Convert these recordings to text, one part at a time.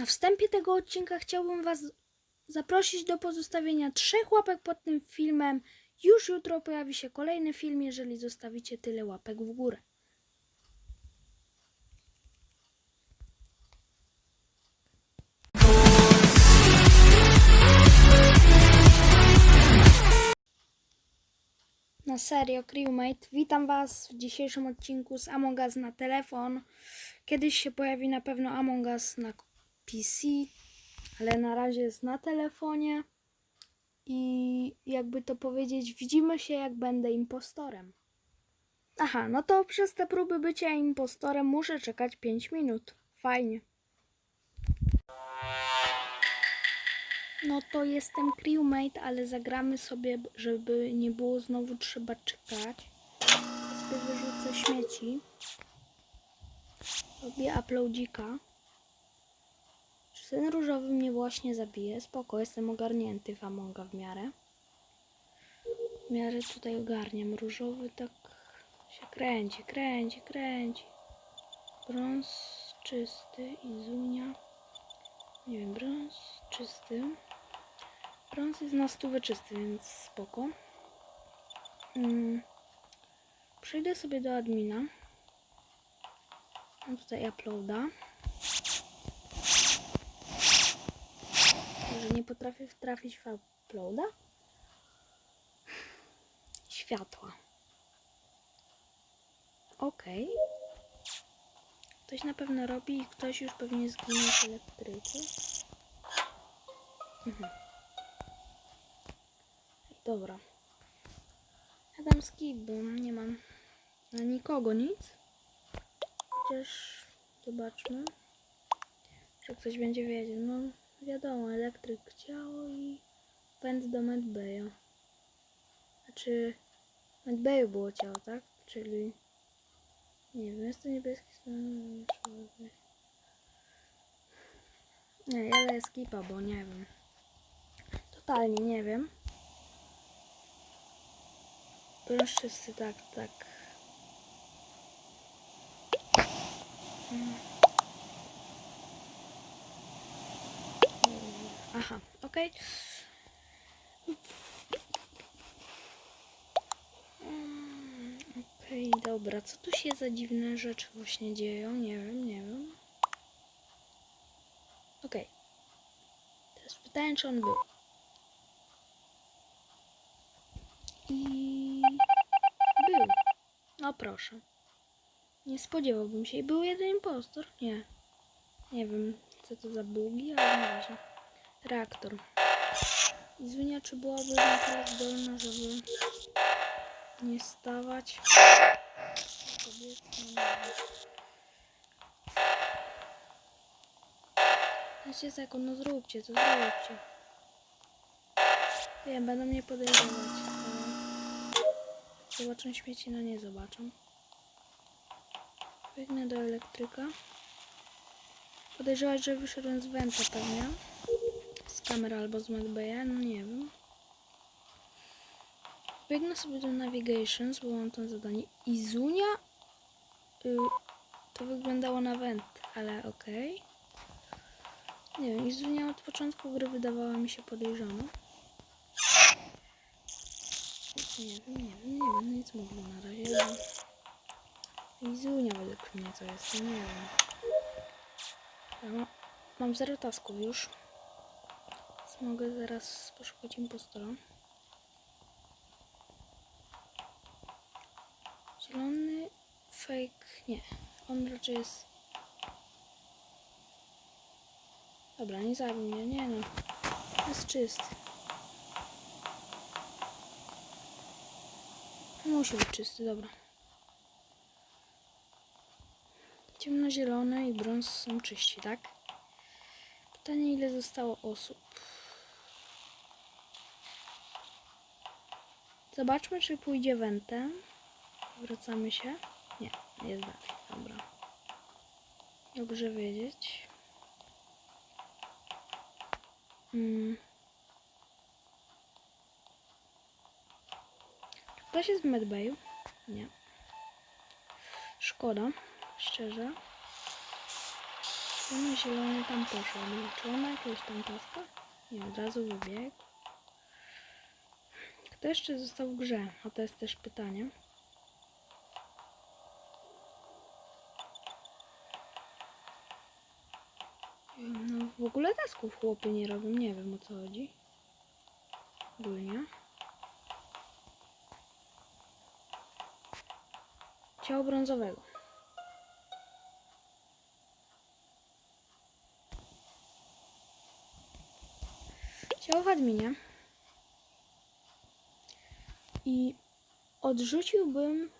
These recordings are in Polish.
Na wstępie tego odcinka chciałbym Was zaprosić do pozostawienia trzech łapek pod tym filmem. Już jutro pojawi się kolejny film, jeżeli zostawicie tyle łapek w górę. Na serio, Crewmate, witam Was w dzisiejszym odcinku z Among Us na telefon. Kiedyś się pojawi na pewno Among Us na PC, ale na razie jest na telefonie. I jakby to powiedzieć, widzimy się jak będę impostorem. Aha, no to przez te próby bycia impostorem muszę czekać 5 minut. Fajnie. No to jestem crewmate, ale zagramy sobie, żeby nie było znowu trzeba czekać. Sobie wyrzucę śmieci. Robię uploadzika. Ten różowy mnie właśnie zabije? Spoko, jestem ogarnięty w Amonga w miarę. W miarę tutaj ogarniam. Różowy tak się kręci, kręci, kręci. Brąz czysty i zunia. Nie wiem, brąz czysty. Brąz jest na stówę czysty, więc spoko. Mm. Przejdę sobie do admina. Mam tutaj uploada. Że nie potrafię trafić w uploada. Światła. Okej. Ktoś na pewno robi i ktoś już pewnie zginie w elektryku. Mhm. Dobra. Ja dam skip, bo nie mam na nikogo nic. Chociaż zobaczmy. Czy ktoś będzie wiedział. No elektryk ciało i pęd do medbaya. Znaczy medbayu było ciało, tak? Czyli nie wiem, jest to niebieski stan. Nie, daję skipa, bo nie wiem. Totalnie nie wiem. Brąz czysty, tak, tak. Aha, okej. Mm, Okej, dobra. Co tu się za dziwne rzeczy właśnie dzieją? Nie wiem, nie wiem. Okej. Teraz pytanie, czy on był. I był. No proszę. Nie spodziewałbym się. I był jeden impostor? Nie. Nie wiem, co to za bugi, ale na razie. Reaktor. I Zunia, czy byłaby na tyle zdolna, żeby nie stawać? Znacie tak, no zróbcie to, zróbcie. Wiem, będą mnie podejrzewać. Zobaczą śmieci, no nie zobaczą. Biegnę do elektryka. Podejrzewać, że wyszedłem z węta pewnie. Kamery albo z medbaya, no nie wiem. Biegnę sobie do navigations, bo mam tam zadanie. Izunia? Y, to wyglądało na węd, ale okej. Nie wiem, Izunia od początku gry wydawała mi się podejrzana. Nie wiem, nie wiem, nie będę nic mówił na razie. Izunia według mnie to jest, no nie wiem. Ja ma, mam zero tasków już. Mogę zaraz poszukać impostora. Zielony fake, nie. On raczej jest... Dobra, nie zabił mnie, nie no. Jest czysty. Musi być czysty, dobra. Ciemnozielone i brąz są czyści, tak? Pytanie, ile zostało osób. Zobaczmy, czy pójdzie wentem. Wracamy się. Nie, jest dalej. Dobra. Dobrze wiedzieć. Mm. Czy Ktoś jest w medbayu? Nie. Szkoda, szczerze. Ciemno-zielony tam poszedł. Czy on ma jakiegoś tam taska? Nie, od razu wybiegł. Kto jeszcze został w grze? A to jest też pytanie. No w ogóle tasków chłopy nie robią, nie wiem o co chodzi. Ogólnie. Ciało brązowego. Ciało w adminie. I odrzuciłbym,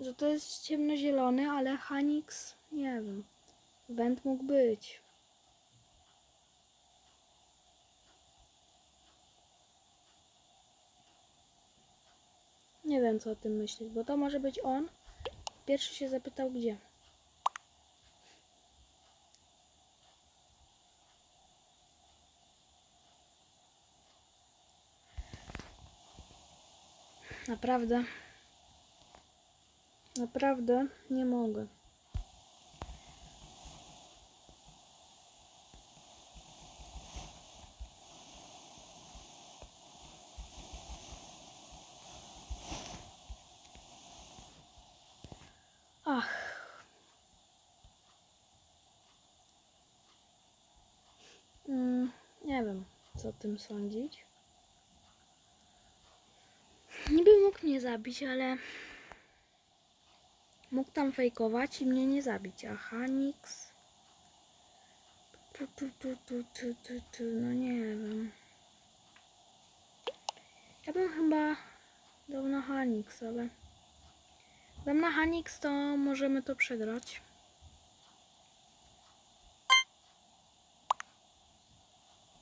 że to jest ciemnozielony, ale Hanix, nie wiem. Węd mógł być. Nie wiem, co o tym myśleć, bo to może być on. Pierwszy się zapytał, gdzie. Naprawdę nie mogę. Ach. Mm, nie wiem, co o tym sądzić. Niby mógł mnie zabić, ale mógł tam fejkować i mnie nie zabić. A Hanix. Tu, tu, tu, tu, tu, tu, tu, no nie wiem. Ja bym chyba dał na Hanix, ale. Dam na Hanix, to możemy to przegrać.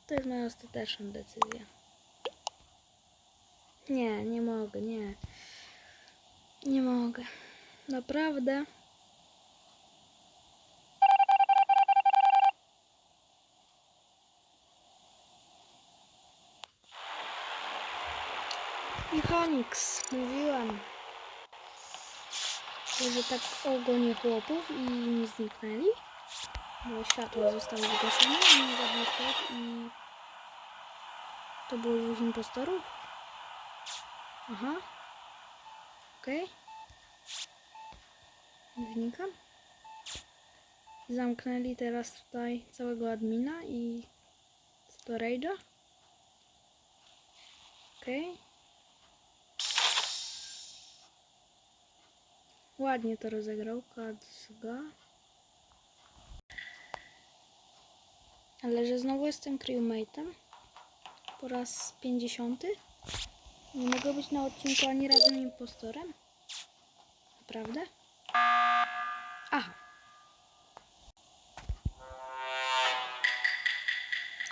To jest moja ostateczna decyzja. Nie, nie mogę, nie. Nie mogę. Naprawdę. Mechanics, mówiłam. Że tak ogonię chłopów i mi zniknęli. Bo światło zostało zgaszone i mnie zabił chłop i... To było dwóch impostorów? Aha. Okej. Nie wnikam. Zamknęli teraz tutaj całego admina i storage'a. Okej. Ładnie to rozegrał Kadzga. Ale że znowu jestem crewmate'em po raz 50. Nie mogę być na odcinku ani razem impostorem? Naprawdę? Aha.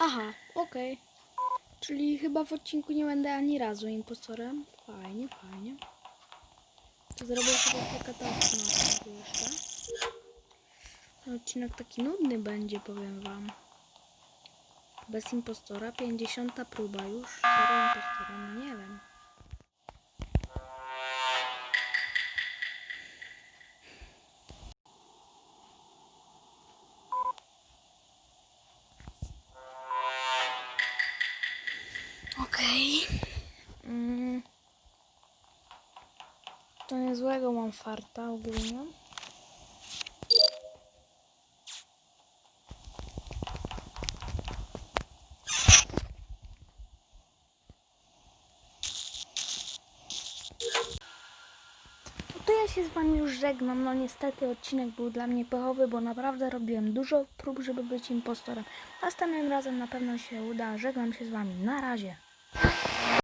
Aha, okej. Czyli chyba w odcinku nie będę ani razu impostorem. Fajnie, fajnie. To zrobię sobie tasków na odcinku jeszcze. Ten odcinek taki nudny będzie, powiem wam. Bez impostora, 50 próba już. Zero impostora, no nie wiem. Okej. Mm. To mam farta ogólnie. To ja się z wami już żegnam. No niestety odcinek był dla mnie pechowy, bo naprawdę robiłem dużo prób, żeby być impostorem. Następnym razem na pewno się uda. Żegnam się z wami. Na razie.